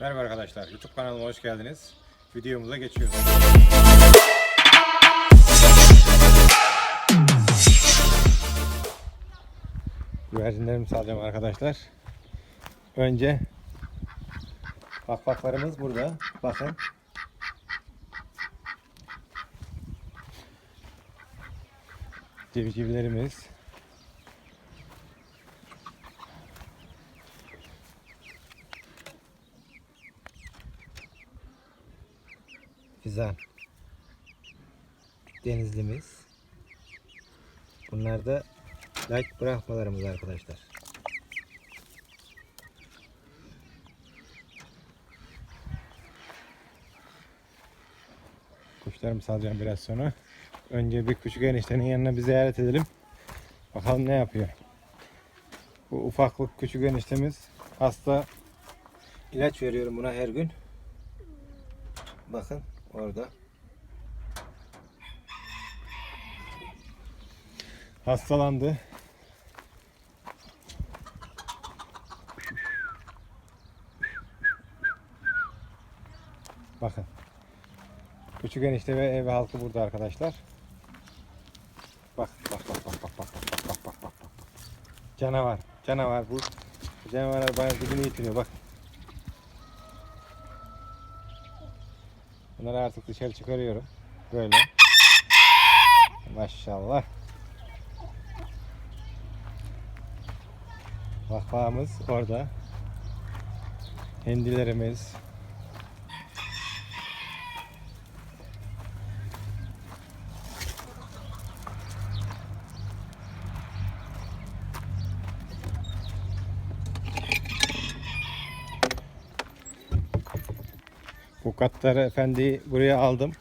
Merhaba arkadaşlar, YouTube kanalıma hoş geldiniz. Videomuza geçiyoruz. Güvercinlerimi salacağım arkadaşlar. Önce bakbaklarımız burada. Bakın. Civcivlerimiz. Güzel. Denizlimiz. Bunlar da like bırakmalarımız arkadaşlar. Kuşlarımı salacağım biraz sonra. Önce bir küçük eniştenin yanına bir ziyaret edelim. Bakalım ne yapıyor. Bu ufaklık küçük eniştemiz hasta. İlaç veriyorum buna her gün. Bakın orada. Hastalandı. Bakın. Küçük enişte ve ev halkı burada arkadaşlar. Bak bak bak bak bak bak bak bak bak bak bak. Canavar. Canavar bu. Canavarlar bayağı dibini yitiriyor bak. Bunları artık dışarı çıkarıyorum. Böyle. Maşallah. Vakfamız orada. Hindilerimiz. Bu katları efendiyi buraya aldım.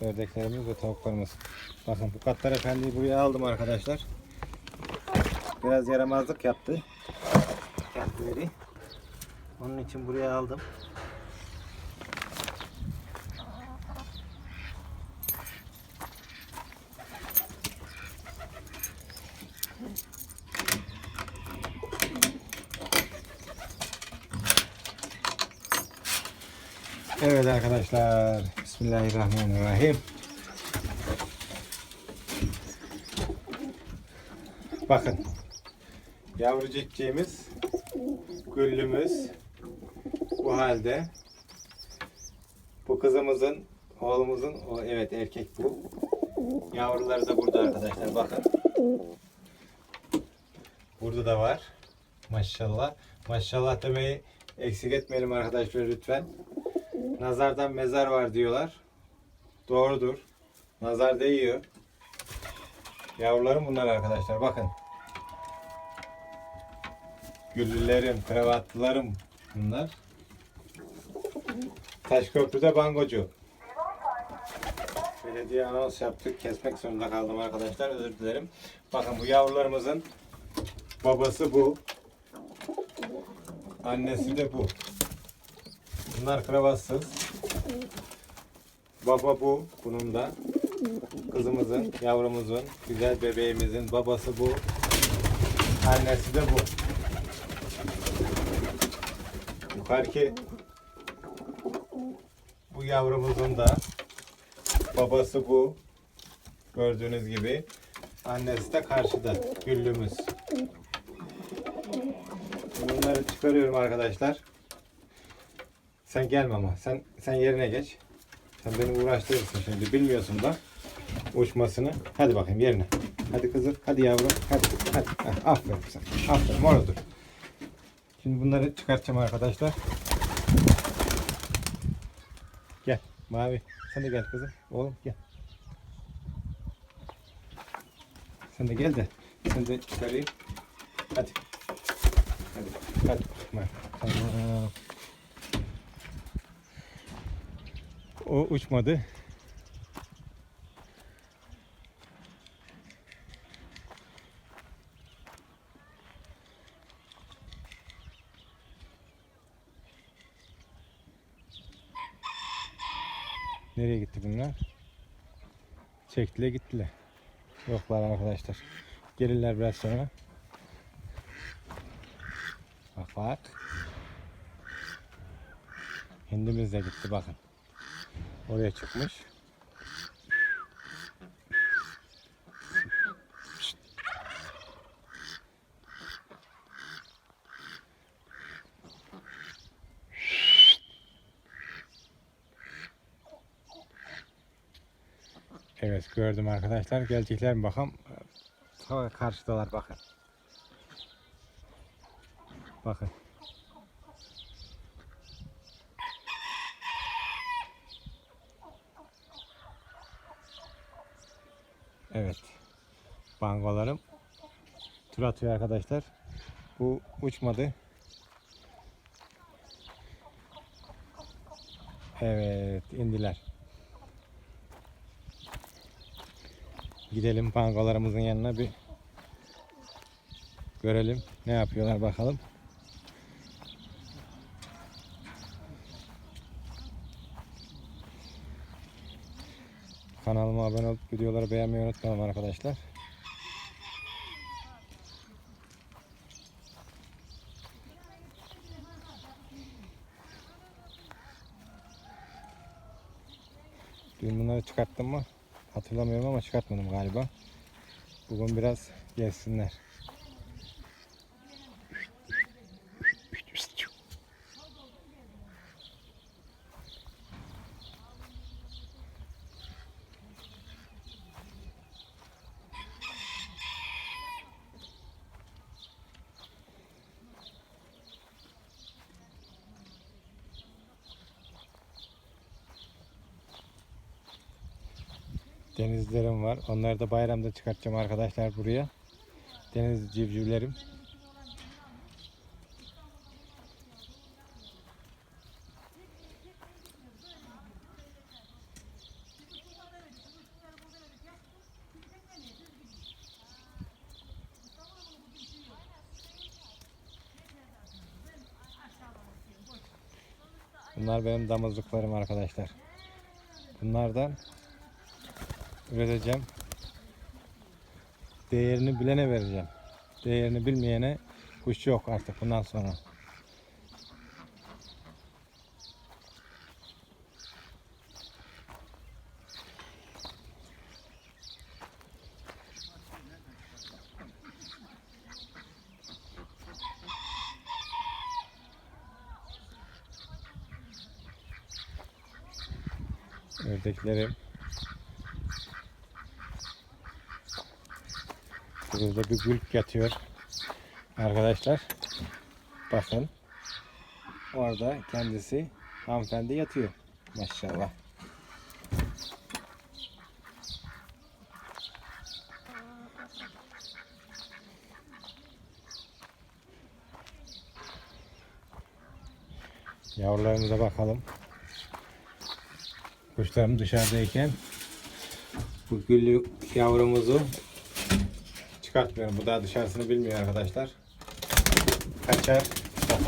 Ördeklerimiz ve tavuklarımız. Bakın bu katlar efendiyi buraya aldım arkadaşlar. Biraz yaramazlık yaptı. Kendileri. Onun için buraya aldım. Evet arkadaşlar. Bismillahirrahmanirrahim. Bakın. Yavru cikciğimiz, güllümüz bu halde. Bu kızımızın, oğlumuzun, o evet erkek bu. Yavruları da burada arkadaşlar bakın. Burada da var. Maşallah. Maşallah demeyi eksik etmeyelim arkadaşlar lütfen. Nazardan mezar var diyorlar. Doğrudur. Nazar değiyor. Yavrularım bunlar arkadaşlar. Bakın. Güllülerim, kravatlılarım bunlar. Taşköprü'de bangocu. Belediye anons yaptık. Kesmek zorunda kaldım arkadaşlar. Özür dilerim. Bakın bu yavrularımızın babası bu. Annesi de bu. Bunlar kravatsız. Baba bu. Bunun da. Kızımızın, yavrumuzun, güzel bebeğimizin babası bu. Annesi de bu. Yukarıki bu yavrumuzun da babası bu. Gördüğünüz gibi. Annesi de karşıda. Güllümüz. Bunları çıkarıyorum arkadaşlar. Sen gelme ama. Sen sen yerine geç. Sen beni uğraştırırsın şimdi. Bilmiyorsun da uçmasını. Hadi bakayım yerine. Hadi kızım. Hadi yavrum. Hadi. Hadi. Aferin sen. Aferin. Orada dur. Şimdi bunları çıkartacağım arkadaşlar. Gel. Mavi. Sen de gel kızım. Oğlum gel. Sen de gel de. Sen de çıkarayım. Hadi. Hadi. Hadi. Tamam. O uçmadı. Nereye gitti bunlar? Çektiler gittiler. Yoklar arkadaşlar. Gelirler biraz sonra. Bak bak. Hindimiz de gitti bakın. Oraya çıkmış. Evet gördüm arkadaşlar. Gelecekler mi bakalım. Ta karşıdalar bakın. Bakın. Evet. Bangolarım tur atıyor arkadaşlar. Bu uçmadı. Evet indiler. Gidelim pangolarımızın yanına bir görelim ne yapıyorlar bakalım. Kanalıma abone olup videoları beğenmeyi unutmayalım arkadaşlar. Dün bunları çıkarttım mı? Hatırlamıyorum ama çıkartmadım galiba. Bugün biraz gezsinler. Denizlerim var. Onları da bayramda çıkartacağım arkadaşlar buraya. Deniz civcivlerim. Bunlar benim damızlıklarım arkadaşlar. Bunlardan üreteceğim. Değerini bilene vereceğim. Değerini bilmeyene kuş yok artık bundan sonra. Ördeklerim Burada bir gülp yatıyor. Arkadaşlar. Bakın. Orada kendisi hanımefendi yatıyor. Maşallah. Yavrularımıza bakalım. Kuşlarım dışarıdayken bu güllü yavrumuzu çıkartmıyorum. Bu daha dışarısını bilmiyor arkadaşlar. Kaçar.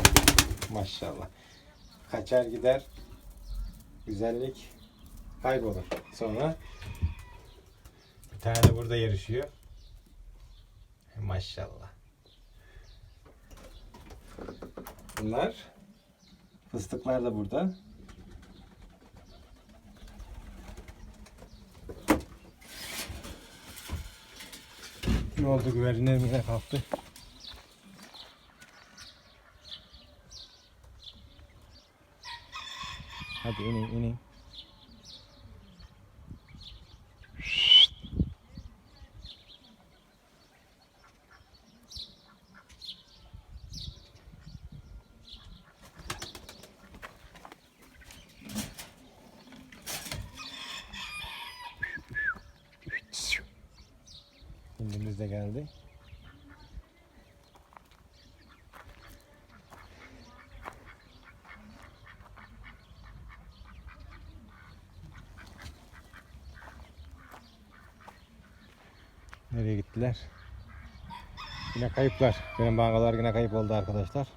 Maşallah. Kaçar gider. Güzellik kaybolur. Sonra bir tane de burada yarışıyor. Maşallah. Bunlar fıstıklar da burada. Ne oldu güvercinlerim yine kalktı. Hadi inin inin. Hindimiz de geldi. Nereye gittiler? Yine kayıplar. Benim bangalar yine kayıp oldu arkadaşlar.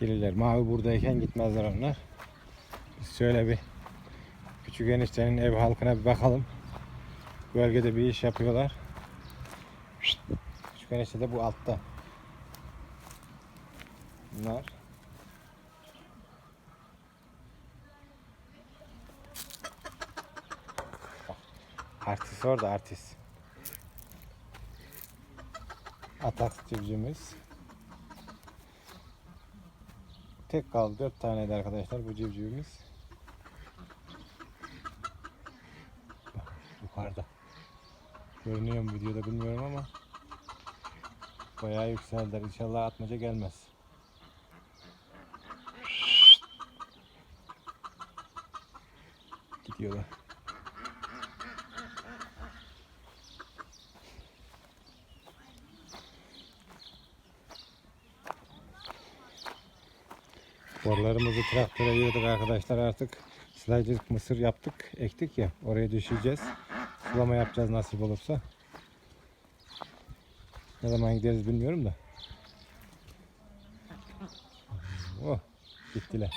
Gelirler. Mavi buradayken gitmezler onlar. Biz şöyle bir küçük eniştenin ev halkına bir bakalım bölgede bir iş yapıyorlar. Küçük enişte de bu altta. Bunlar. Artist orada artist. Atak civcimiz. Tek kaldı dört taneydi arkadaşlar bu civcivimiz. Görünüyor mu videoda bilmiyorum ama bayağı yükseldiler. İnşallah atmaca gelmez. Gidiyorlar. Borularımızı traktöre yığdık arkadaşlar artık. Sılajcılık mısır yaptık, ektik ya. Oraya düşeceğiz. Sulama yapacağız nasip olursa. Ne zaman gideriz bilmiyorum da. Oh, gittiler.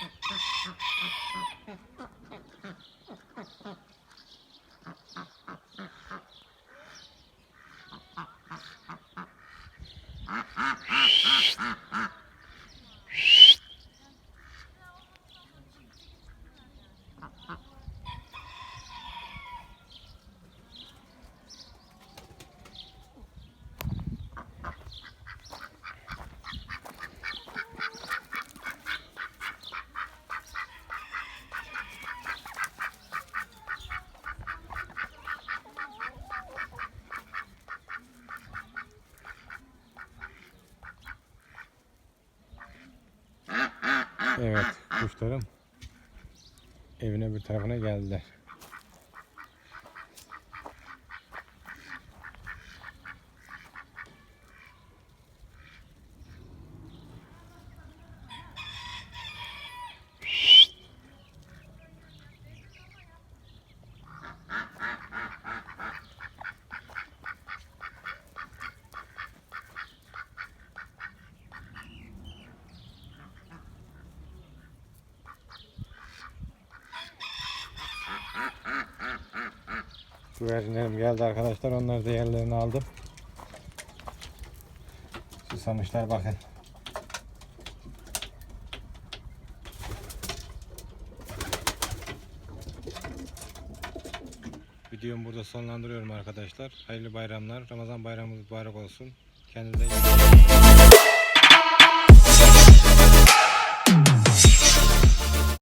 Evet, kuşlarım evine bir tarafına geldiler. Güvercinlerim geldi arkadaşlar. Onları da yerlerini aldım. Susamışlar bakın. Videomu burada sonlandırıyorum arkadaşlar. Hayırlı bayramlar. Ramazan bayramımız mübarek olsun. Kendinize iyi bakın.